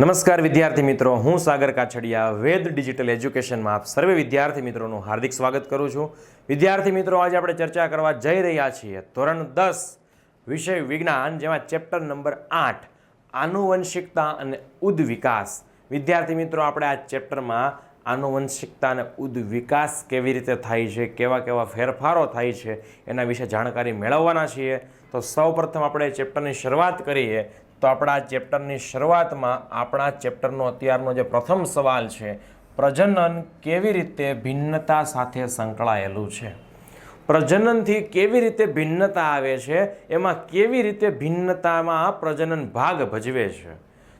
નમસ્કાર વિદ્યાર્થી મિત્રો, હું સાગર કાછડિયા, વેદ ડિજિટલ એજ્યુકેશનમાં આપ સર્વે વિદ્યાર્થી મિત્રોનું હાર્દિક સ્વાગત કરું છું. વિદ્યાર્થી મિત્રો, આજે આપણે ચર્ચા કરવા જઈ રહ્યા છીએ ધોરણ દસ, વિષય વિજ્ઞાન, જેમાં ચેપ્ટર નંબર આઠ, આનુવંશિકતા અને ઉદ વિકાસ વિદ્યાર્થી મિત્રો, આપણે આ ચેપ્ટરમાં આનુવંશિકતા અને ઉદ વિકાસ કેવી રીતે થાય છે, કેવા કેવા ફેરફારો થાય છે, એના વિશે જાણકારી મેળવવાના છીએ. તો સૌપ્રથમ આપણે ચેપ્ટરની શરૂઆત કરીએ તો આપણા ચેપ્ટરની શરૂઆતમાં આપણા ચેપ્ટરનો અત્યારનો જે પ્રથમ સવાલ છે, પ્રજનન કેવી રીતે ભિન્નતા સાથે સંકળાયેલું છે? પ્રજનનથી કેવી રીતે ભિન્નતા આવે છે? એમાં કેવી રીતે ભિન્નતામાં પ્રજનન ભાગ ભજવે છે?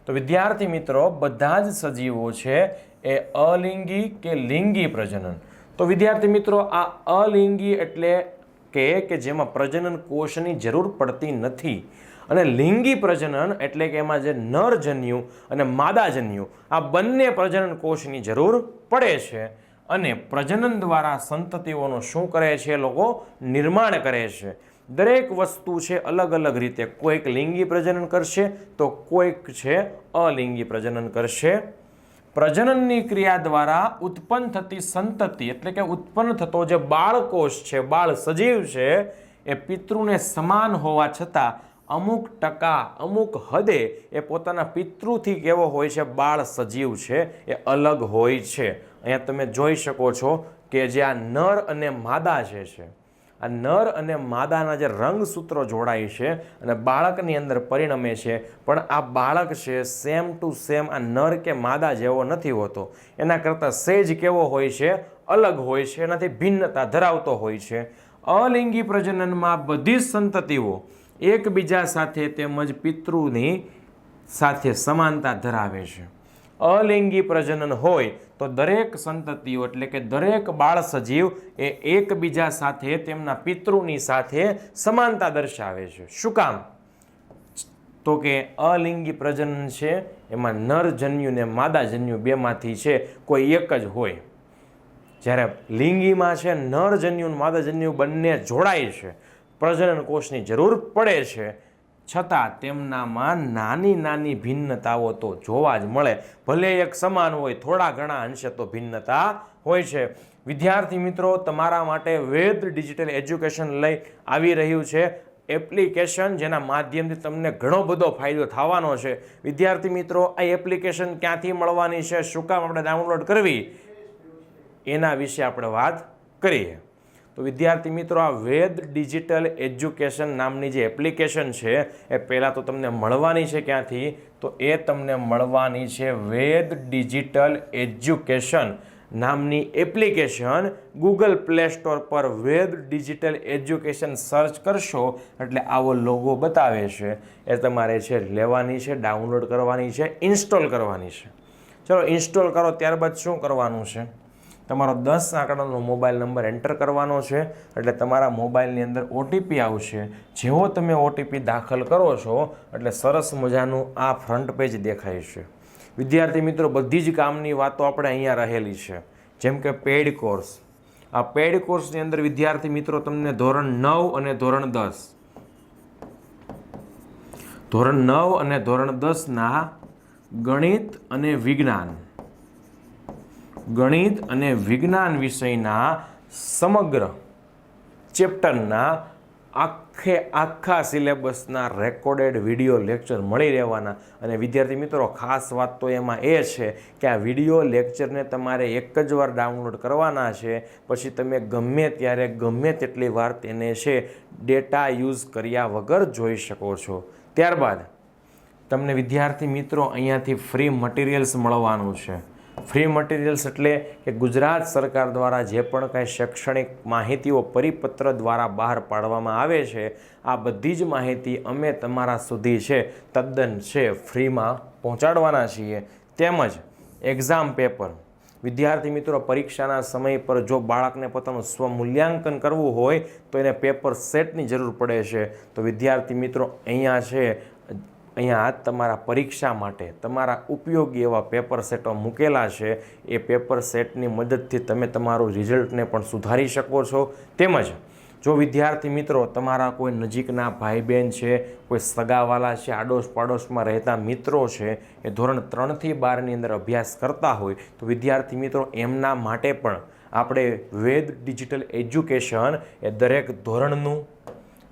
તો વિદ્યાર્થી મિત્રો, બધા જ સજીવો છે એ અલિંગી કે લિંગી પ્રજનન. તો વિદ્યાર્થી મિત્રો, આ અલિંગી એટલે કે જેમાં પ્રજનન કોષની જરૂર પડતી નથી. અને લિંગી પ્રજનન એટલે કે એમાં જે નરજન્યુ અને માદાજન્યુ, આ બંને પ્રજનન કોષની જરૂર પડે છે અને પ્રજનન દ્વારા સંતતિઓનું શું કરે છે લોકો? નિર્માણ કરે છે. દરેક વસ્તુ છે અલગ અલગ રીતે. કોઈક લિંગી પ્રજનન કરશે તો કોઈક છે અલિંગી પ્રજનન કરશે. પ્રજનનની ક્રિયા દ્વારા ઉત્પન્ન થતી સંતતિ એટલે કે ઉત્પન્ન થતો જે બાળકોષ છે, બાળ સજીવ છે, એ પિતૃને સમાન હોવા છતાં અમુક ટકા, અમુક હદે એ પોતાના પિતૃથી કેવો હોય છે, બાળ સજીવ છે, એ અલગ હોય છે. અહીંયા તમે જોઈ શકો છો કે જે આ નર અને માદા જે છે, આ નર અને માદાના જે રંગસૂત્રો જોડાય છે અને બાળકની અંદર પરિણમે છે, પણ આ બાળક છે સેમ ટુ સેમ આ નર કે માદા જેવો નથી હોતો. એના કરતાં સેજ કેવો હોય છે, અલગ હોય છે, એનાથી ભિન્નતા ધરાવતો હોય છે. અલિંગી પ્રજનનમાં બધી જ સંતતિઓ એકબીજા સાથે તેમજ પિતૃની સાથે સમાનતા ધરાવે છે. અલિંગી પ્રજનન હોય તો દરેક સંતતિઓ એટલે કે દરેક બાળ સજીવ એ એકબીજા સાથે તેમના પિતૃની સાથે સમાનતા દર્શાવે છે. શું કામ? તો કે અલિંગી પ્રજનન છે, એમાં નરજન્યુ ને માદાજન્યુ બેમાંથી છે, કોઈ એક જ હોય. જ્યારે લિંગીમાં છે, નરજન્યુ અને માદાજન્યુ બંને જોડાય છે. પ્રજનન કોષની જરૂર પડે છે. છતાં તેમનામાં નાની નાની ભિન્નતાઓ તો જોવા જ મળે. ભલે એક સમાન હોય, થોડા ઘણા અંશે તો ભિન્નતા હોય છે. વિદ્યાર્થી મિત્રો, તમારા માટે વેદ ડિજિટલ એજ્યુકેશન લઈ આવી રહ્યું છે. એપ્લિકેશન જેના માધ્યમથી તમને ઘણો બધો ફાયદો થવાનો છે. વિદ્યાર્થી મિત્રો, આ એપ્લિકેશન ક્યાંથી મળવાની છે? શું કામ આપણે ડાઉનલોડ કરવી? એના વિશે આપણે વાત કરીએ. તો વિદ્યાર્થી મિત્રો, આ વેદ ડિજિટલ એજ્યુકેશન નામની જે એપ્લિકેશન છે, એ પહેલાં તો તમને મળવાની છે ક્યાંથી? તો એ તમને મળવાની છે વેદ ડિજિટલ એજ્યુકેશન નામની એપ્લિકેશન. ગૂગલ પ્લે સ્ટોર પર વેદ ડિજિટલ એજ્યુકેશન સર્ચ કરશો, એટલે આવો લોગો બતાવે છે. એ તમારે છે લેવાની છે, ડાઉનલોડ કરવાની છે, ઇન્સ્ટોલ કરવાની છે. ચલો, ઇન્સ્ટોલ કરો, ત્યારબાદ શું કરવાનું છે? તમારો દસ આંકડાનો મોબાઈલ નંબર એન્ટર કરવાનો છે, એટલે તમારા મોબાઈલની અંદર ઓટીપી આવશે. જેવો તમે ઓટીપી દાખલ કરો છો, એટલે સરસ મજાનું આ ફ્રન્ટ પેજ દેખાય છે. વિદ્યાર્થી મિત્રો, બધી જ કામની વાતો આપણે અહીંયા રહેલી છે. જેમ કે પેડ કોર્સ. આ પેડ કોર્સની અંદર વિદ્યાર્થી મિત્રો, તમને ધોરણ નવ અને ધોરણ દસ. ધોરણ નવ અને ધોરણ દસના ગણિત અને વિજ્ઞાન. ગણિત અને વિજ્ઞાન વિષયના સમગ્ર ચેપ્ટરના આખે આખા સિલેબસના રેકોર્ડેડ વીડિયો લેક્ચર મળી રહેવાના. અને વિદ્યાર્થી મિત્રો, ખાસ વાત તો એમાં એ છે કે આ વીડિયો લેક્ચરને તમારે એક જ વાર ડાઉનલોડ કરવાના છે, પછી તમે ગમે ત્યારે, ગમે તેટલી વાર તેને છે, ડેટા યુઝ કર્યા વગર જોઈ શકો છો. ત્યારબાદ, તમને વિદ્યાર્થી મિત્રો અહીંયાથી ફ્રી મટીરિયલ્સ મળવાનું છે. ફ્રી મટીરિયલ્સ એટલે કે ગુજરાત સરકાર દ્વારા જે પણ કાંઈ શૈક્ષણિક માહિતીઓ પરિપત્ર દ્વારા બહાર પાડવામાં આવે છે, આ બધી જ માહિતી અમે તમારા સુધી છે, તદ્દન છે, ફ્રીમાં પહોંચાડવાના છીએ. તેમજ એક્ઝામ પેપર વિદ્યાર્થી મિત્રો, પરીક્ષાના સમય પર જો બાળકને પોતાનું સ્વમૂલ્યાંકન કરવું હોય, તો એને પેપર સેટની જરૂર પડે છે. તો વિદ્યાર્થી મિત્રો, અહીંયા છે અહીંયા તમારા પરીક્ષા માટે, તમારા ઉપયોગી એવા પેપર સેટો મૂકેલા છે. એ પેપર સેટની મદદથી તમે તમારું રિઝલ્ટને પણ સુધારી શકો છો. તેમજ જો વિદ્યાર્થી મિત્રો, તમારા કોઈ નજીકના ભાઈ બહેન છે, કોઈ સગાવાલા છે આડોશ પાડોશમાં રહેતા મિત્રો છે, એ ધોરણ ત્રણથી બારની અંદર અભ્યાસ કરતા હોય, તો વિદ્યાર્થી મિત્રો, એમના માટે પણ આપણે વેદ ડિજિટલ એજ્યુકેશન એ દરેક ધોરણનું,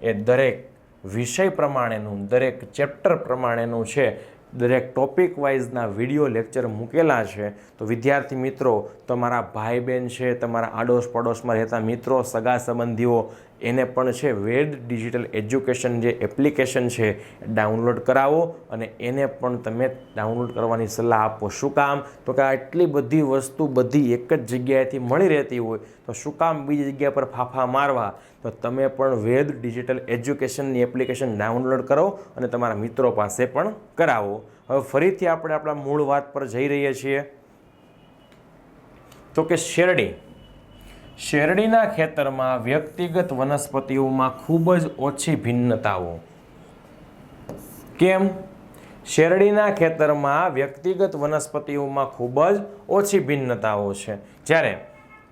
એ દરેક વિષય પ્રમાણેનું, દરેક ચેપ્ટર પ્રમાણેનું છે, દરેક ટોપિક વાઇઝના વીડિયો લેક્ચર મૂકેલા છે. તો વિદ્યાર્થી મિત્રો, તમારા ભાઈ બહેન છે, તમારા આડોશ પડોશમાં રહેતા મિત્રો સગા સંબંધીઓ એને પણ છે વેદ ડિજિટલ એજ્યુકેશન જે એપ્લિકેશન છે, ડાઉનલોડ કરાવો અને એને પણ તમે ડાઉનલોડ કરવાની સલાહ આપો. શું કામ? તો કે આટલી બધી વસ્તુ બધી એક જ જગ્યાએથી મળી રહેતી હોય, તો શું કામ બીજી જગ્યા પર ફાફા મારવા? તો તમે પણ વેદ ડિજિટલ એજ્યુકેશનની એપ્લિકેશન ડાઉનલોડ કરો અને તમારા મિત્રો પાસે પણ કરાવો. હવે ફરીથી આપણે આપણા મૂળ વાત પર જઈ રહીએ છીએ. તો કે શેરડી. શેરડીના ખેતરમાં વ્યક્તિગત વનસ્પતિઓમાં ખૂબ જ ઓછી ભિન્નતાઓ. કેમ? શેરડીના ખેતરમાં વ્યક્તિગત વનસ્પતિઓમાં ખૂબ જ ઓછી ભિન્નતાઓ છે. જ્યારે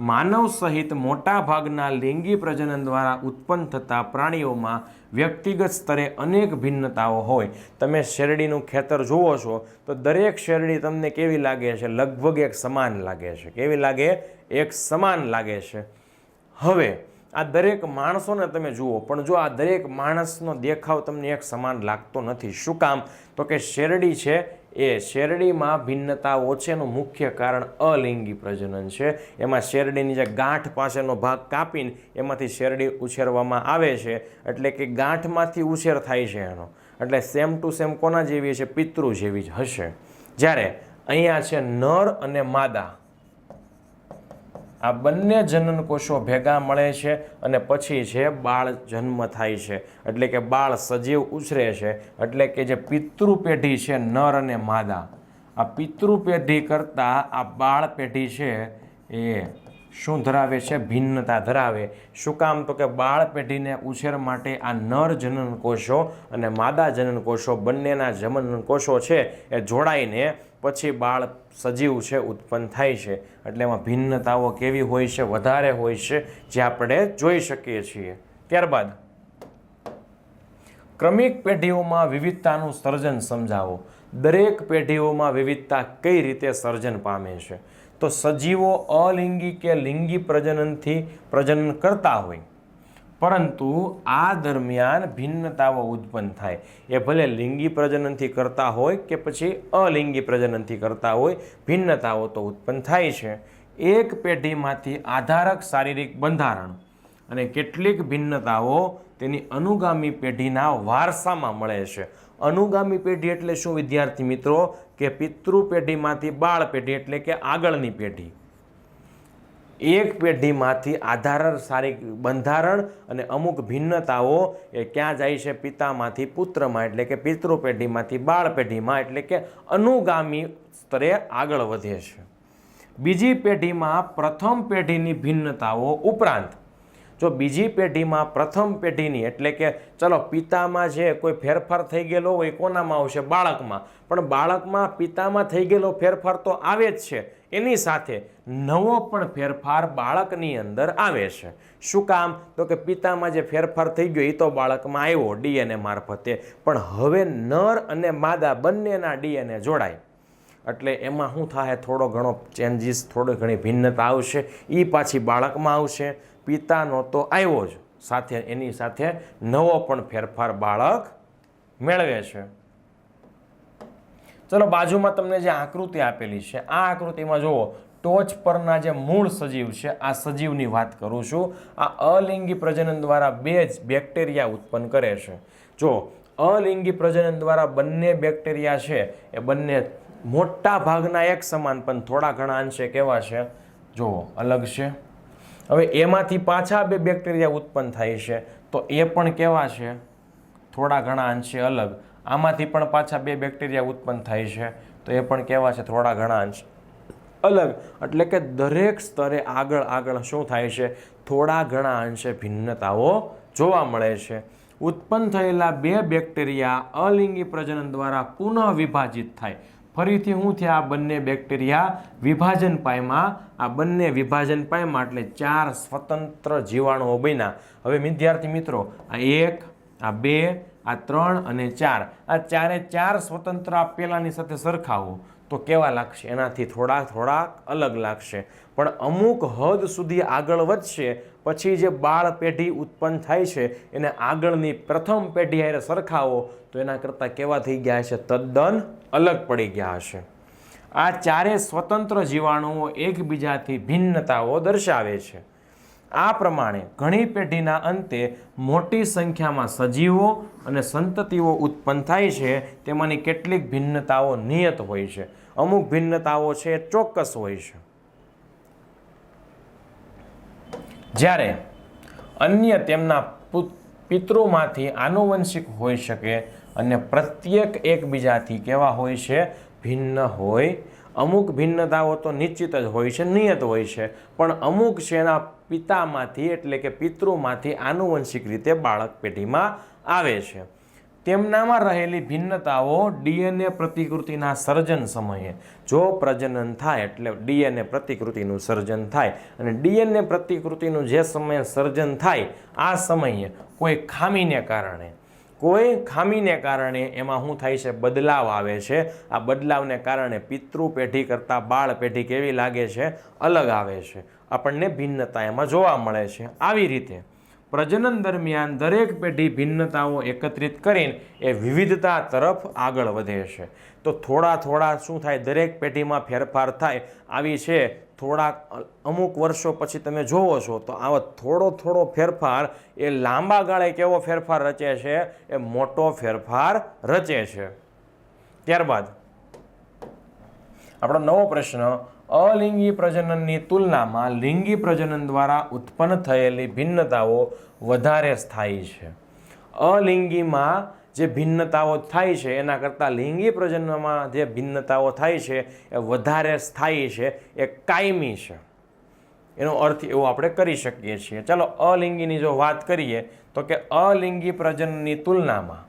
માનવ સહિત મોટા ભાગના લિંગી પ્રજનન દ્વારા ઉત્પન્ન થતા પ્રાણીઓમાં વ્યક્તિગત સ્તરે અનેક ભિન્નતાઓ હોય. તમે શેરડીનું ખેતર જુઓ છો, તો દરેક શેરડી તમને કેવી લાગે છે? લગભગ એક સમાન લાગે છે. કેવી લાગે? એક સમાન લાગે છે. હવે, આ દરેક માણસોને તમે જુઓ, પણ જો આ દરેક માણસનો દેખાવ તમને એક સમાન લાગતો નથી, શું કામ? તો કે શેરડી છે એ શેરડીમાં ભિન્નતા ઓછેનું મુખ્ય કારણ અલિંગી પ્રજનન છે. એમાં શેરડીની જે ગાંઠ પાસેનો ભાગ કાપીને એમાંથી શેરડી ઉછેરવામાં આવે છે. એટલે કે ગાંઠમાંથી ઉછેર થાય છે એનો. એટલે સેમ ટુ સેમ કોના જેવી છે પિતૃ જેવી જ હશે. જ્યારે અહીંયા છે નર અને માદા. આ બંને જનન કોષો ભેગા મળે છે અને પછી છે બાળ જન્મ થાય છે, એટલે કે બાળ સજીવ ઉછરે છે, એટલે કે જે પિતૃ પેઢી છે નર અને માદા. આ પિતૃ પેઢી કરતાં આ બાળ પેઢી છે એ શું ધરાવે છે? ભિન્નતા ધરાવે. શું કામ? તો કે બાળ પેઢીને ઉછેર માટે આ નર જનન કોષો અને માદા જનન કોષો બંનેના જનન કોષો છે, એ જોડાઈને પછી બાળ સજીવ છે, ઉત્પન્ન થાય છે. એટલે એમાં ભિન્નતાઓ કેવી હોય છે, વધારે હોય છે, જે આપણે જોઈ શકીએ છીએ. ત્યારબાદ ક્રમિક પેઢીઓમાં વિવિધતાનું સર્જન સમજાવો. દરેક પેઢીઓમાં વિવિધતા કઈ રીતે સર્જન પામે છે? તો સજીવો અલિંગી કે લિંગી પ્રજનનથી પ્રજનન કરતા હોય. પરંતુ આ દરમિયાન ભિન્નતાઓ ઉત્પન્ન થાય. એ ભલે લિંગી પ્રજનનથી કરતા હોય કે પછી અલિંગી પ્રજનનથી કરતા હોય, ભિન્નતાઓ તો ઉત્પન્ન થાય છે. એક પેઢીમાંથી આધારક શારીરિક બંધારણ અને કેટલીક ભિન્નતાઓ તેની અનુગામી પેઢીના વારસામાં મળે છે. અનુગામી પેઢી એટલે શું, વિદ્યાર્થી મિત્રો? કે પિતૃ પેઢીમાંથી બાળ પેઢી એટલે કે આગળની પેઢી. એક પેઢીમાંથી આધાર સારી બંધારણ અને અમુક ભિન્નતાઓ એ ક્યાં જાય છે પિતામાંથી પુત્રમાં, એટલે કે પિતૃ પેઢીમાંથી બાળ પેઢીમાં, એટલે કે અનુગામી સ્તરે આગળ વધે છે. બીજી પેઢીમાં પ્રથમ પેઢીની ભિન્નતાઓ ઉપરાંત જો બીજી પેઢીમાં પ્રથમ પેઢીની એટલે કે ચલો પિતામાં જે કોઈ ફેરફાર થઈ ગયેલો હોય કોનામાં આવશે? બાળકમાં. પણ બાળકમાં પિતામાં થઈ ગયેલો ફેરફાર તો આવે જ છે. એની સાથે નવો પણ ફેરફાર બાળકની અંદર આવે છે. શું કામ? તો કે પિતામાં જે ફેરફાર થઈ ગયો એ તો બાળકમાં આવ્યો ડીએનએ મારફતે. પણ હવે નર અને માદા બંનેના ડીએનએ જોડાય. એટલે એમાં શું થાય થોડો ઘણો ચેન્જીસ થોડી ઘણી ભિન્નતા આવશે. એ પાછી બાળકમાં આવશે. પિતાનો તો આવ્યો જ. સાથે એની સાથે નવો પણ ફેરફાર બાળક મેળવે છે. ચલો, બાજુમાં તમને જે આકૃતિ આપેલી છે, આ આકૃતિમાં જુઓ, ટોચ પરના જે મૂળ સજીવ છે, આ સજીવની વાત કરું છું. આ અલિંગી પ્રજનન દ્વારા બે જ બેક્ટેરિયા ઉત્પન્ન કરે છે. જો, અલિંગી પ્રજનન દ્વારા બંને બેક્ટેરિયા છે, એ બંને મોટા ભાગના એક સમાન, પણ થોડા ઘણા અંશે કેવા છે? જુઓ, અલગ છે. હવે એમાંથી પાછા બે બેક્ટેરિયા ઉત્પન્ન થાય છે. તો એ પણ કેવા છે? થોડા ઘણા અંશે અલગ. આમાંથી પણ પાછા બે બેક્ટેરિયા ઉત્પન્ન થાય છે. તો એ પણ કેવા છે? થોડા ઘણા અંશ અલગ. એટલે કે દરેક સ્તરે આગળ આગળ શું થાય છે? થોડા ઘણા અંશે ભિન્નતાઓ જોવા મળે છે. ઉત્પન્ન થયેલા બે બેક્ટેરિયા અલિંગી પ્રજનન દ્વારા પુનઃ વિભાજિત થાય. ફરીથી શું થયા આ બંને બેક્ટેરિયા વિભાજન પાયમાં, આ બંને વિભાજન પાયમાં એટલે ચાર સ્વતંત્ર જીવાણુઓ બન્યા. હવે વિદ્યાર્થી મિત્રો, આ એક, આ બે, આ ત્રણ અને ચાર. આ ચારે ચાર સ્વતંત્ર આ પહેલાંની સાથે સરખાવો. તો કેવા લાગશે? એનાથી થોડા થોડાક અલગ લાગશે. પણ અમુક હદ સુધી આગળ વધશે, પછી જે બાળ પેઢી ઉત્પન્ન થાય છે, એને આગળની પ્રથમ પેઢી હારે સરખાવો, તો એના કરતાં કેવા થઈ ગયા હશે? તદ્દન અલગ પડી ગયા હશે. આ ચારે સ્વતંત્ર જીવાણુઓ એકબીજાથી ભિન્નતાઓ દર્શાવે છે. આ પ્રમાણે ઘણી પેઢીના અંતે મોટી સંખ્યામાં સજીવો અને સંતતિઓ ઉત્પન્ન થાય છે, તેમાંની કેટલીક ભિન્નતાઓ નિયત હોય છે. અમુક ભિન્નતાઓ છે, ચોક્કસ હોય છે. જ્યારે અન્ય તેમના પુત- પિતૃમાંથી આનુવંશિક હોઈ શકે અને પ્રત્યેક એકબીજાથી કેવા હોય છે? ભિન્ન હોય અમુક ભિન્નતાઓ તો નિશ્ચિત જ હોય છે, નિયત હોય છે, પણ અમુક છે એના પિતામાંથી એટલે કે પિતૃમાંથી આનુવંશિક રીતે બાળક પેઢીમાં આવે છે. તેમનામાં રહેલી ભિન્નતાઓ ડીએનએ પ્રતિકૃતિના સર્જન સમયે. જો પ્રજનન થાય એટલે ડીએનએ પ્રતિકૃતિનું સર્જન થાય અને ડીએનએ પ્રતિકૃતિનું જે સમયે સર્જન થાય, આ સમયે કોઈ ખામીને કારણે કોઈ ખામીને કારણે એમાં શું થાય છે? બદલાવ આવે છે. આ બદલાવને કારણે પિતૃ પેઢી કરતાં બાળ પેઢી કેવી લાગે છે? અલગ આવે છે. આપણને ભિન્નતા એમાં જોવા મળે છે. આવી રીતે પ્રજનન દરમિયાન દરેક પેઢી ભિન્નતાઓ એકત્રિત કરીને એ વિવિધતા તરફ આગળ વધે છે. તો થોડા થોડા શું થાય? દરેક પેઢીમાં ફેરફાર થાય. આવી છે થોડાક અમુક વર્ષો પછી તમે જોવો છો, તો આવો થોડો થોડો ફેરફાર, એ લાંબા ગાળે કેવો ફેરફાર રચે છે, એ મોટો ફેરફાર રચે છે. ત્યારબાદ આપણો નવો પ્રશ્ન, અલિંગી પ્રજનનની તુલનામાં લિંગી પ્રજનન દ્વારા ઉત્પન્ન થયેલી ભિન્નતાઓ વધારે સ્થાયી છે. અલિંગીમાં જે ભિન્નતાઓ થાય છે, એના કરતાં લિંગી પ્રજનનમાં જે ભિન્નતાઓ થાય છે, એ વધારે સ્થાયી છે, એ કાયમી છે. એનો અર્થ એવો આપણે કરી શકીએ છીએ. ચાલો, અલિંગીની જો વાત કરીએ, તો કે અલિંગી પ્રજનનની તુલનામાં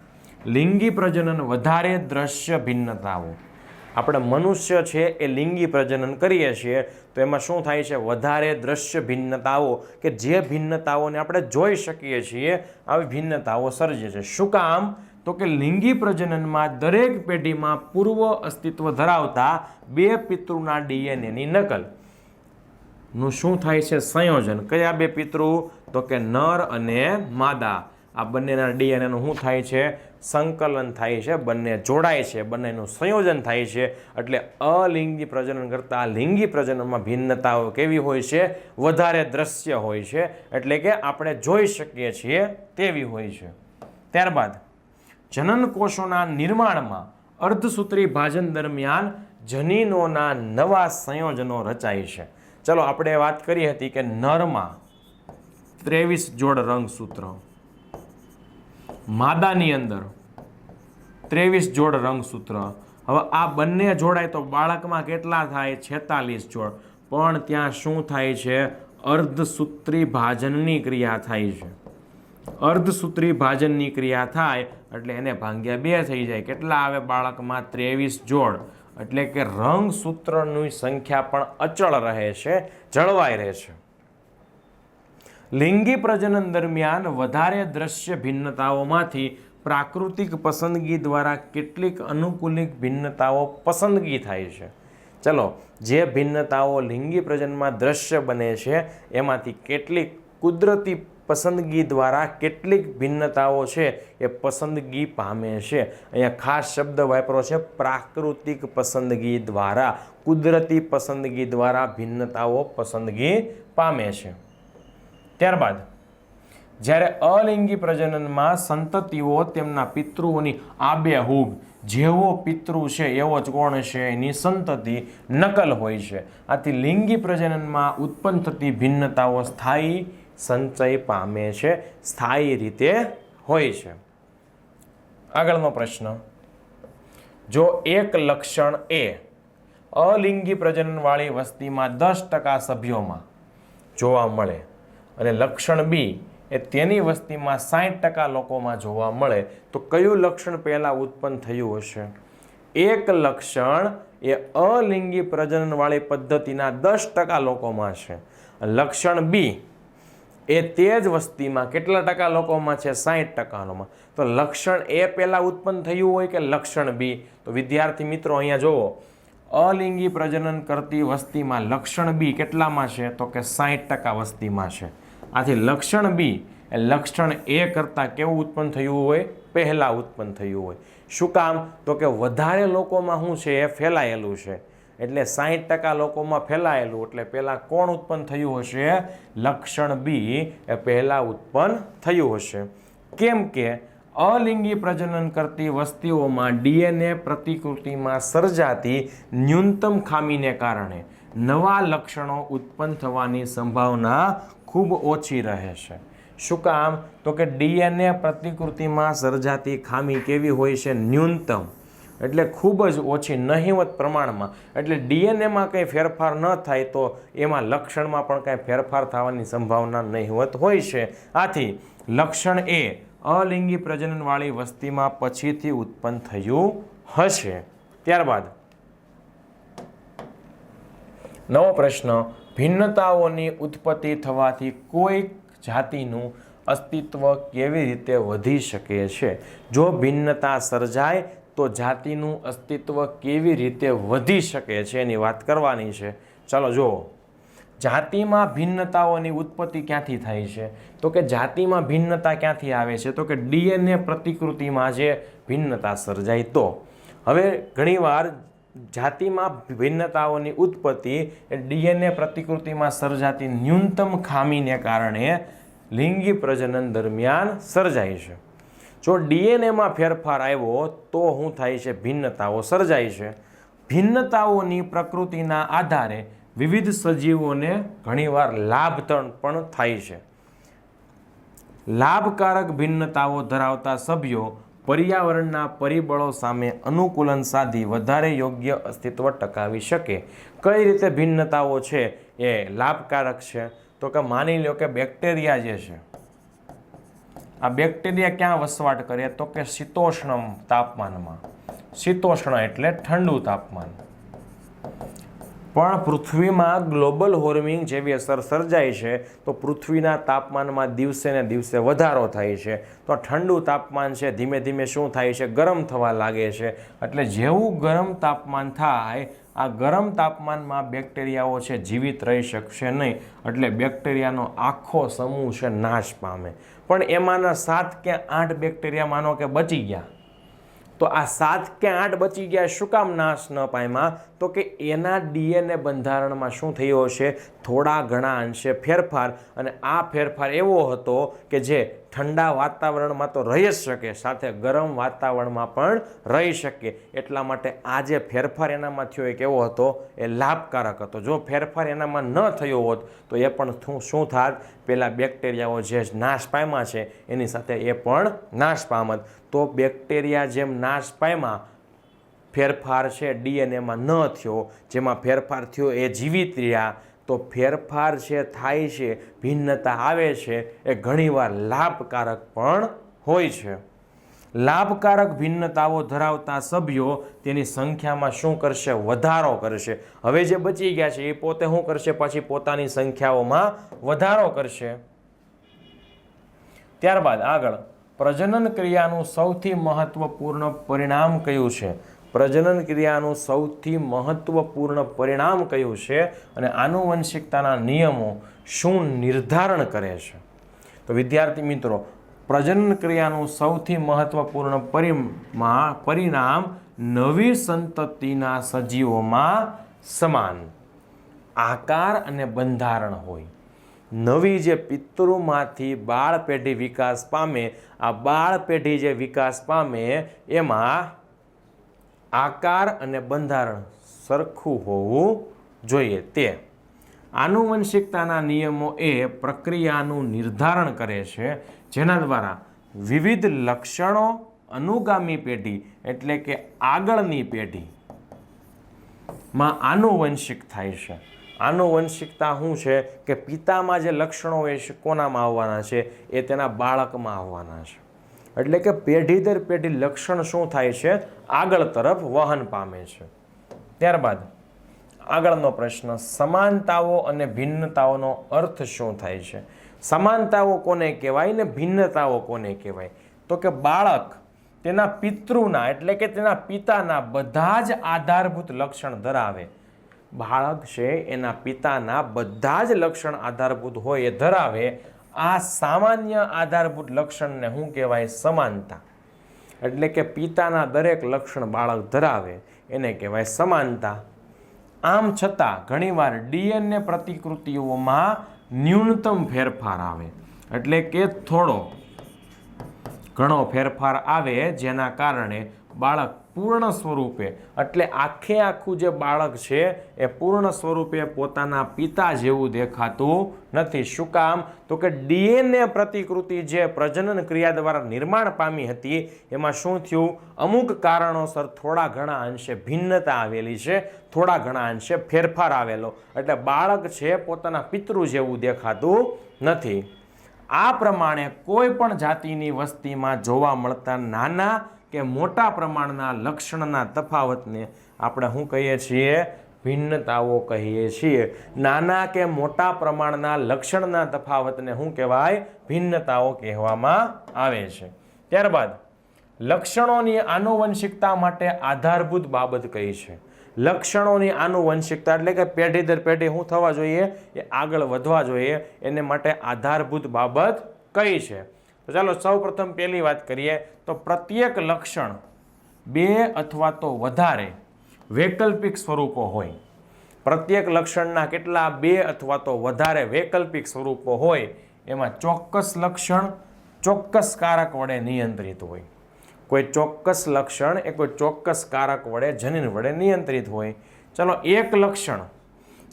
લિંગી પ્રજનન વધારે દ્રશ્ય ભિન્નતાઓ. આપણે મનુષ્ય છે, એ લિંગી પ્રજનન કરીએ છીએ, તો એમાં શું થાય છે? વધારે દ્રશ્ય ભિન્નતાઓ, કે જે ભિન્નતાઓને આપણે જોઈ શકીએ છીએ, આવી ભિન્નતાઓ સર્જે છે. શું કામ? તો કે લિંગી પ્રજનનમાં દરેક પેઢીમાં પૂર્વ અસ્તિત્વ ધરાવતા બે પિતૃના ડીએનએની નકલ. નું શું થાય છે સંયોજન? કયા બે પિતૃ? તો કે નર અને માદા. આ બંનેના ડીએનએનું શું થાય છે? સંકલન થાય છે, બંને જોડાય છે, બંનેનું સંયોજન થાય છે. એટલે અલિંગી પ્રજનન કરતાં લિંગી પ્રજનનમાં ભિન્નતાઓ કેવી હોય છે? વધારે દ્રશ્ય હોય છે. એટલે કે આપણે જોઈ શકીએ છીએ તેવી હોય છે. ત્યારબાદ જનન કોષોના નિર્માણમાં અર્ધસૂત્રી ભાજન દરમિયાન જનીનોના નવા સંયોજનો રચાય છે. ચલો, આપણે વાત કરી હતી કે નરમાં ત્રેવીસ જોડ રંગસૂત્ર. માદાની અંદર ત્રેવીસ જોડ રંગસૂત્ર. હવે આ બંને જોડાય તો બાળકમાં કેટલા થાય? છેતાલીસ જોડ. પણ ત્યાં શું થાય છે? અર્ધસૂત્રી ભાજનની ક્રિયા થાય છે. અર્ધસૂત્રી ભાજનની ક્રિયા થાય એટલે એને ભાંગ્યા બે થઈ જાય. કેટલા આવે બાળકમાં ત્રેવીસ જોડ. એટલે કે રંગસૂત્રની સંખ્યા પણ અચળ રહે છે, જળવાઈ રહે છે. લિંગી પ્રજનન દરમિયાન વધારે દ્રશ્ય ભિન્નતાઓમાંથી પ્રાકૃતિક પસંદગી દ્વારા કેટલીક અનુકૂલિક ભિન્નતાઓ પસંદગી થાય છે. ચલો, જે ભિન્નતાઓ લિંગી પ્રજનનમાં દ્રશ્ય બને છે, એમાંથી કેટલીક કુદરતી પસંદગી દ્વારા કેટલીક ભિન્નતાઓ છે એ પસંદગી પામે છે. અહીંયા ખાસ શબ્દ વાપરો છે પ્રાકૃતિક પસંદગી દ્વારા. કુદરતી પસંદગી દ્વારા ભિન્નતાઓ પસંદગી પામે છે. ત્યારબાદ, જ્યારે અલિંગી પ્રજનનમાં સંતતિઓ તેમના પિતૃઓની આબેહૂબ જેવો પિતૃ છે એવો જ કોણ છે એની સંતતિ નકલ હોય છે. આથી લિંગી પ્રજનનમાં ઉત્પન્ન થતી ભિન્નતાઓ સ્થાયી સંચય પામે છે, સ્થાયી રીતે હોય છે. આગળનો પ્રશ્ન. જો એક લક્ષણ એ અલિંગી પ્રજનનવાળી વસ્તીમાં દસ ટકા સભ્યોમાં જોવા મળે અને લક્ષણ બી એ તેની વસ્તીમાં સાઠ ટકા લોકોમાં જોવા મળે, તો કયું લક્ષણ પહેલાં ઉત્પન્ન થયું હશે? એક લક્ષણ એ અલિંગી પ્રજનનવાળી પદ્ધતિના દસ ટકા લોકોમાં છે. લક્ષણ બી એ તે જ વસ્તીમાં કેટલા ટકા લોકોમાં છે? સાહીઠ ટકાનોમાં. તો લક્ષણ એ પહેલાં ઉત્પન્ન થયું હોય કે લક્ષણ બી? તો વિદ્યાર્થી મિત્રો અહીંયા જુઓ. અલિંગી પ્રજનન કરતી વસ્તીમાં લક્ષણ બી કેટલામાં છે? તો કે સાહીઠ ટકા વસ્તીમાં છે. આથી લક્ષણ બી એ લક્ષણ એ કરતાં કેવું ઉત્પન્ન થયું હોય? પહેલાં ઉત્પન્ન થયું હોય. શું કામ? તો કે વધારે લોકોમાં શું છે? એ ફેલાયેલું છે. એટલે સાહીઠ ટકા લોકોમાં ફેલાયેલું. એટલે પહેલાં કોણ ઉત્પન્ન થયું હશે? લક્ષણ બી એ પહેલાં ઉત્પન્ન થયું હશે. કેમ કે અલિંગી પ્રજનન કરતી વસ્તીઓમાં ડીએનએ પ્રતિકૃતિમાં સર્જાતી ન્યૂનતમ ખામીને કારણે નવા લક્ષણો ઉત્પન્ન થવાની સંભાવના ખૂબ ઓછી રહે છે. શું કામ? તો કે ડીએનએ પ્રતિકૃતિમાં સર્જાતી ખામી કેવી હોય છે? ન્યૂનતમ. એટલે ખૂબ જ ઓછી નહિવત પ્રમાણમાં. એટલે ડીએનએમાં કંઈ ફેરફાર ન થાય તો એમાં લક્ષણમાં પણ કંઈ ફેરફાર થવાની સંભાવના નહિવત હોય છે. આથી લક્ષણ એ અલિંગી પ્રજનનવાળી વસ્તીમાં પછીથી ઉત્પન્ન થયું હશે. ત્યારબાદ નવો પ્રશ્ન, ભિન્નતાઓની ઉત્પત્તિ થવાથી કોઈક જાતિનું અસ્તિત્વ કેવી રીતે વધી શકે છે? જો ભિન્નતા સર્જાય તો જાતિનું અસ્તિત્વ કેવી રીતે વધી શકે છે એની વાત કરવાની છે. ચાલો જુઓ. જાતિમાં ભિન્નતાઓની ઉત્પત્તિ ક્યાંથી થાય છે? તો કે જાતિમાં ભિન્નતા ક્યાંથી આવે છે? તો કે ડીએનએ પ્રતિકૃતિમાં જે ભિન્નતા સર્જાય તો. હવે ઘણીવાર જાતિમાં ભિન્નતાઓની ઉત્પત્તિ એ ડીએનએ પ્રતિકૃતિમાં સર્જાતી ન્યૂનતમ ખામીને કારણે લિંગી પ્રજનન દરમિયાન સર્જાય છે. જો ડીએનએમાં ફેરફાર આવ્યો, તો શું થાય છે? ભિન્નતાઓ સર્જાય છે. ભિન્નતાઓની પ્રકૃતિના આધારે વિવિધ સજીવોને ઘણીવાર લાભતણ પણ થાય છે. લાભકારક ભિન્નતાઓ ધરાવતા સભ્યો પર્યાવરણના પરિબળો સામે અનુકૂલન સાધી વધારે યોગ્ય અસ્તિત્વ ટકાવી શકે. કઈ રીતે ભિન્નતાઓ છે એ લાભકારક છે? તો કે માની લો કે બેક્ટેરિયા જે છે આ બેક્ટેરિયા ક્યાં વસવાટ કરે? તો કે શીતોષ્ણ તાપમાનમાં. શીતોષ્ણ એટલે ઠંડુ તાપમાન. પણ પૃથ્વીમાં ગ્લોબલ વોર્મિંગ જેવી અસર સર્જાય છે, તો પૃથ્વીના તાપમાનમાં દિવસે ને દિવસે વધારો થાય છે. તો ઠંડુ તાપમાન છે, ધીમે ધીમે શું થાય છે? ગરમ થવા લાગે છે. એટલે જેવું ગરમ તાપમાન થાય આ ગરમ તાપમાનમાં બેક્ટેરિયાઓ છે, જીવિત રહી શકશે નહીં. એટલે બેક્ટેરિયાનો આખો સમૂહ છે, નાશ પામે. પણ એમાંના સાત કે આઠ બેક્ટેરિયા માનો કે બચી ગયા. તો આ સાત કે આઠ બચી ગયા શું કામ નાશ ન પામ્યા? તો કે એના ડીએનએ બંધારણમાં શું થયો છે થોડા ઘણા અંશે ફેરફાર. અને આ ફેરફાર એવો હતો કે જે ઠંડા વાતાવરણમાં તો રહી જ શકે, સાથે ગરમ વાતાવરણમાં પણ રહી શકે એટલા માટે આ જે ફેરફાર એનામાં થયો એ કેવો હતો, એ લાભકારક હતો. જો ફેરફાર એનામાં ન થયો હોત, તો એ પણ શું થાત? પેલા બેક્ટેરિયાઓ જે નાશ પામ્યા છે, એની સાથે એ પણ નાશ પામત. તો બેક્ટેરિયા જેમ નાશ પામ્યા, ફેરફાર છે ડીએનએમાં ન થયો. જેમાં ફેરફાર થયો એ જીવિત રહ્યા તો ફેરફાર છે થાય છે, ભિન્નતા આવે છે, એ ઘણીવાર લાભકારક પણ હોય છે. લાભકારક ભિન્નતાઓ ધરાવતા સભ્યો તેની સંખ્યામાં શું કરશે? વધારો કરશે. હવે જે બચી ગયા છે, એ પોતે શું કરશે? પછી પોતાની સંખ્યાઓમાં વધારો કરશે. ત્યારબાદ આગળ, પ્રજનન ક્રિયાનું સૌથી મહત્વપૂર્ણ પરિણામ કયું છે? પ્રજનન ક્રિયાનું સૌથી મહત્વપૂર્ણ પરિણામ કયું છે અને આનુવંશિકતાના નિયમો શું નિર્ધારણ કરે છે? તો વિદ્યાર્થી મિત્રો, પ્રજનન ક્રિયાનું સૌથી મહત્વપૂર્ણ પરિમાં પરિણામ નવી સંતતિના સજીવોમાં સમાન. આકાર અને બંધારણ હોય. નવી જે પિતૃમાંથી બાળ પેઢી વિકાસ પામે, આ બાળ પેઢી જે વિકાસ પામે, એમાં આકાર અને બંધારણ સરખું હોવું જોઈએ. તે આનુવંશિકતાના નિયમો એ પ્રક્રિયાનું નિર્ધારણ કરે છે, જેના દ્વારા વિવિધ લક્ષણો અનુગામી પેઢી એટલે કે આગળની પેઢી માં આનુવંશિક થાય છે. આનુવંશિકતા શું છે કે પિતામાં જે લક્ષણો છે, કોનામાં આવવાના છે? એ તેના બાળકમાં આવવાના છે. એટલે કે પેઢી દર પેઢી લક્ષણ શું થાય છે? આગળ તરફ વહન પામે છે. ત્યારબાદ આગળનો પ્રશ્ન, સમાનતાઓ અને ભિન્નતાઓનો અર્થ શું થાય છે? સમાનતાઓ કોને કહેવાય ને ભિન્નતાઓ કોને કહેવાય? તો કે બાળક તેના પિતૃના એટલે કે તેના પિતાના બધા જ આધારભૂત લક્ષણ ધરાવે. બાળક છે એના પિતાના બધા જ લક્ષણ આધારભૂત હોય એ ધરાવે આ સામાન્ય આધારભૂત લક્ષણને શું કહેવાય? સમાનતા. એટલે કે પિતાના દરેક લક્ષણ બાળક ધરાવે, એને કહેવાય સમાનતા. આમ છતાં ઘણીવાર ડીએનએ પ્રતિકૃતિઓમાં ન્યૂનતમ ફેરફાર આવે. એટલે કે થોડો ઘણો ફેરફાર આવે જેના કારણે બાળક પૂર્ણ સ્વરૂપે, એટલે આખે આખું જે બાળક છે, એ પૂર્ણ સ્વરૂપે પોતાના પિતા જેવું દેખાતું નથી. શું કામ? તો કે ડીએનએ પ્રતિકૃતિ જે પ્રજનન ક્રિયા દ્વારા નિર્માણ પામી હતી, એમાં શું થયું? અમુક કારણોસર થોડા ઘણા અંશે ભિન્નતા આવેલી છે, થોડા ઘણા અંશે ફેરફાર આવેલો. એટલે બાળક છે, પોતાના પિતૃ જેવું દેખાતું નથી. આ પ્રમાણે કોઈ પણ જાતિની વસ્તીમાં જોવા મળતા નાના કે મોટા પ્રમાણના લક્ષણના તફાવતને આપણે શું કહીએ છીએ? ભિન્નતાઓ કહીએ છીએ. નાના કે મોટા પ્રમાણના લક્ષણના તફાવતને શું કહેવાય? ભિન્નતાઓ કહેવામાં આવે છે. ત્યારબાદ, લક્ષણોની આનુવંશિકતા માટે આધારભૂત બાબત કઈ છે? લક્ષણોની આનુવંશિકતા એટલે કે પેઢી દર પેઢી શું થવા જોઈએ? એ આગળ વધવા જોઈએ. એને માટે આધારભૂત બાબત કઈ છે? તો ચાલો સૌપ્રથમ પહેલી વાત કરીએ તો પ્રત્યેક લક્ષણ બે અથવા તો વધારે વૈકલ્પિક સ્વરૂપો હોય. પ્રત્યેક લક્ષણના કેટલા બે અથવા તો વધારે વૈકલ્પિક સ્વરૂપો હોય, એમાં ચોક્કસ લક્ષણ ચોક્કસ કારક વડે નિયંત્રિત હોય. કોઈ ચોક્કસ લક્ષણ એ કોઈ ચોક્કસ કારક વડે, જનીન વડે નિયંત્રિત હોય. ચલો એક લક્ષણ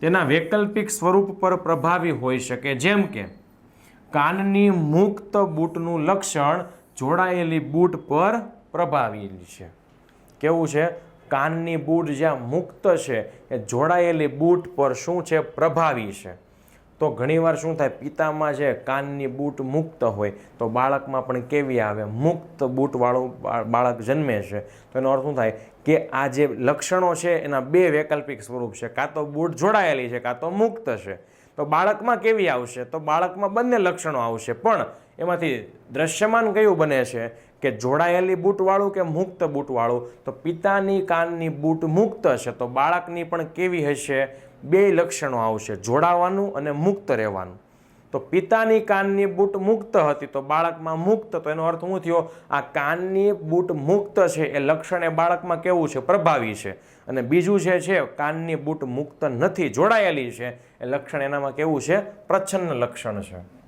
તેના વૈકલ્પિક સ્વરૂપ પર પ્રભાવી હોઈ શકે. જેમ કે, કાનની મુક્ત બૂટનું લક્ષણ જોડાયેલી બૂટ પર પ્રભાવી છે. કેવું છે? કાનની બૂટ જ્યાં મુક્ત છે, એ જોડાયેલી બૂટ પર શું છે? પ્રભાવી છે. તો ઘણીવાર શું થાય, પિતામાં જે કાનની બૂટ મુક્ત હોય, તો બાળકમાં પણ કેવી આવે? મુક્ત બૂટવાળું બાળક જન્મે છે. તો એનો અર્થ શું થાય કે આ જે લક્ષણો છે, એના બે વૈકલ્પિક સ્વરૂપ છે. કાં તો બૂટ જોડાયેલી છે, કાં તો મુક્ત છે. તો બાળકમાં કેવી આવશે? તો બાળકમાં બંને લક્ષણો આવશે. પણ એમાંથી દ્રશ્યમાન કયું બને છે? કે જોડાયેલી બૂટવાળું કે મુક્ત બૂટવાળું? તો પિતાની કાનની બૂટ મુક્ત છે. તો બાળકની પણ કેવી હશે? બે લક્ષણો આવશે, જોડાવાનું અને મુક્ત રહેવાનું. તો પિતાની કાનની બૂટ મુક્ત હતી, તો બાળકમાં મુક્ત, તો એનો અર્થ શું થયો? આ કાનની બૂટ મુક્ત છે, એ લક્ષણ એ બાળકમાં કેવું છે? પ્રભાવી છે. અને બીજું જે છે, કાનની બૂટ મુક્ત નથી, જોડાયેલી છે, એ લક્ષણ એનામાં કેવું છે? પ્રચ્છન્ન લક્ષણ છે.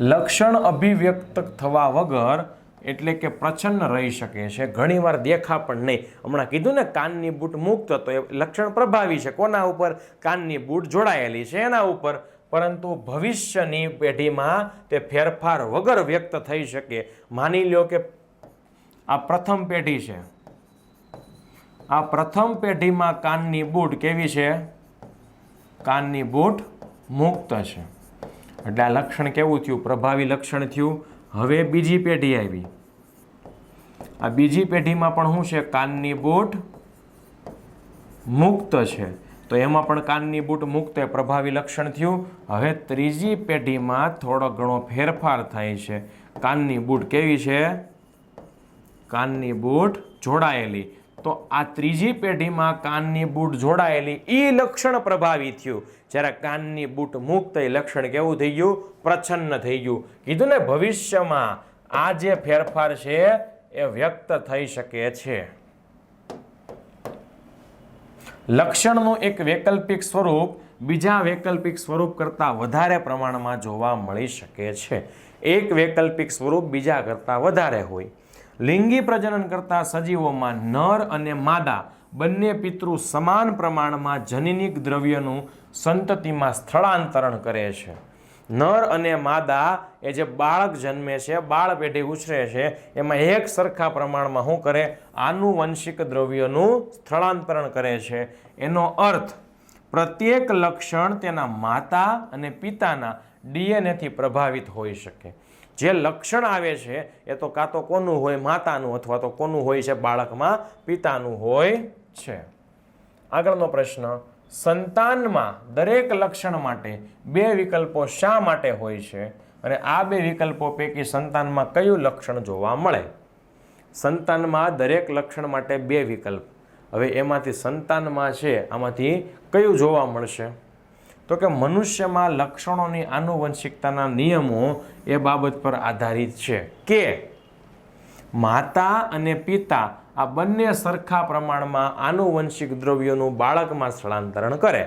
લક્ષણ અભિવ્યક્ત થવા વગર એટલે કે પ્રછન્ન રહી શકે છે. ઘણીવાર દેખા પણ નહીં. હમણાં કીધું ને, કાનની બૂટ મુક્ત તો એ લક્ષણ પ્રભાવી છે. કોના ઉપર? કાનની બૂટ જોડાયેલી છે એના ઉપર. પરંતુ ભવિષ્યની પેઢીમાં તે ફેરફાર વગર વ્યક્ત થઈ શકે. માની લ્યો કે આ પ્રથમ પેઢી છે. આ પ્રથમ પેઢીમાં કાનની બૂટ કેવી છે? કાનની બૂટ મુક્ત છે. એટલે આ લક્ષણ કેવું થયું? પ્રભાવી લક્ષણ થયું? હવે બીજી પેઢી આવી. આ બીજી પેઢીમાં પણ શું છે? કાનની બૂટ મુક્ત છે. તો એમાં પણ કાનની બૂટ મુક્ત એ પ્રભાવી લક્ષણ થયું. હવે ત્રીજી પેઢીમાં થોડો ઘણો ફેરફાર થાય છે. કાનની બૂટ કેવી છે? કાનની બૂટ જોડાયેલી. તો આ ત્રીજી પેઢીમાં કાનની બૂટ જોડાયેલી એ લક્ષણ પ્રભાવી થયું. જ્યારે કાનની બૂટ મુક્ત એ લક્ષણ કેવું થઈ ગયું? પ્રછન્ન થઈ ગયું. કીધું ને, ભવિષ્યમાં આ જે ફેરફાર છે, એ વ્યક્ત થઈ શકે છે. લક્ષણનું એક વૈકલ્પિક સ્વરૂપ બીજા વૈકલ્પિક સ્વરૂપ કરતાં વધારે પ્રમાણમાં જોવા મળી શકે છે. એક વૈકલ્પિક સ્વરૂપ બીજા કરતાં વધારે હોય. લિંગી પ્રજનન કરતા સજીવોમાં નર અને માદા બંને પિતૃ સમાન પ્રમાણમાં જનનિક દ્રવ્યનું સંતતિમાં સ્થળાંતરણ કરે છે. નર અને માદા એ જે બાળક જન્મે છે, બાળ પેઢી ઉછરે છે, એમાં એક સરખા પ્રમાણમાં શું કરે? આનુવંશિક દ્રવ્યનું સ્થળાંતરણ કરે છે. એનો અર્થ, પ્રત્યેક લક્ષણ તેના માતા અને પિતાના ડીએનએથી પ્રભાવિત હોઈ શકે. જે લક્ષણ આવે છે, એ તો કાં તો કોનું હોય માતાનું અથવા તો કોનું હોય છે બાળકમાં, પિતાનું હોય છે. આગળનો પ્રશ્ન, સંતાનમાં દરેક લક્ષણ માટે બે વિકલ્પો શા માટે હોય છે? અને આ બે વિકલ્પો પૈકી સંતાનમાં કયું લક્ષણ જોવા મળે? સંતાનમાં દરેક લક્ષણ માટે બે વિકલ્પ. હવે એમાંથી સંતાનમાં છે, આમાંથી કયું જોવા મળશે? તો કે મનુષ્યમાં લક્ષણોની આનુવંશિકતાના નિયમો એ બાબત પર આધારિત છે કે માતા અને પિતા આ બંને સરખા પ્રમાણમાં આનુવંશિક દ્રવ્યોનું બાળકમાં સ્થળાંતરણ કરે.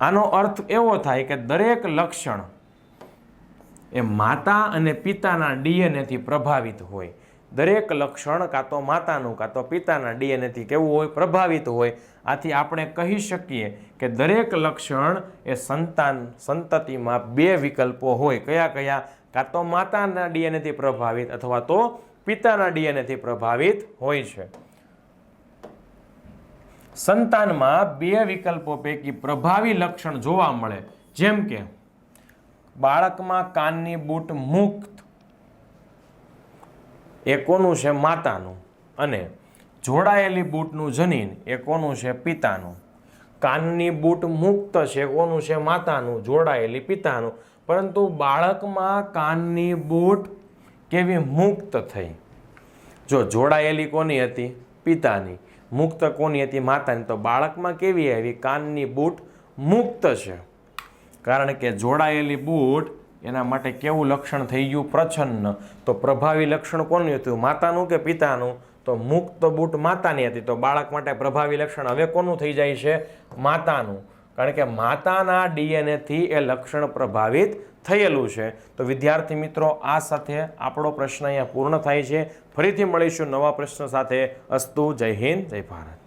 આનો અર્થ એવો થાય કે દરેક લક્ષણ એ માતા અને પિતાના ડીએનએથી પ્રભાવિત હોય. દરેક લક્ષણ કાં તો માતાનું, કાં તો પિતાના ડીએનએથી કેવું હોય, પ્રભાવિત હોય, આથી આપણે કહી શકીએ કે દરેક લક્ષણ એ સંતાન, સંતતિમાં બે વિકલ્પો હોય. કયા કયા? કાં તો માતાના ડીએનએથી પ્રભાવિત અથવા તો પિતાના ડીએનએથી પ્રભાવિત હોય છે. સંતાનમાં બે વિકલ્પો પૈકી પ્રભાવી લક્ષણ જોવા મળે. જેમ કે બાળકમાં કાનની બૂટ મુક્ત એ કોનું છે માતાનું? અને જોડાયેલી બૂટનું જનીન એ કોનું છે પિતાનું? કાનની બૂટ મુક્ત છે કોનું છે માતાનું? જોડાયેલી પિતાનું. પરંતુ બાળકમાં કાનની બૂટ કેવી મુક્ત થઈ? જો જોડાયેલી કોની હતી? પિતાની. મુક્ત કોની હતી? માતાની. તો બાળકમાં કેવી આવી? કાનની બૂટ મુક્ત છે. કારણ કે જોડાયેલી બૂટ એના માટે કેવું લક્ષણ થઈ ગયું પ્રછન્ન? તો પ્રભાવી લક્ષણ કોનું હતું? માતાનું કે પિતાનું? તો મુક્ત બૂટ માતાની હતી. તો બાળક માટે પ્રભાવી લક્ષણ હવે કોનું થઈ જાય છે? માતાનું. કારણ કે માતાના ડીએનએથી એ લક્ષણ પ્રભાવિત થયેલું છે. તો વિદ્યાર્થી મિત્રો, આ સાથે આપણો પ્રશ્ન અહીંયા પૂર્ણ થાય છે. ફરીથી મળીશું નવા પ્રશ્ન સાથે. અસ્તુ, જય હિન્દ, જય ભારત.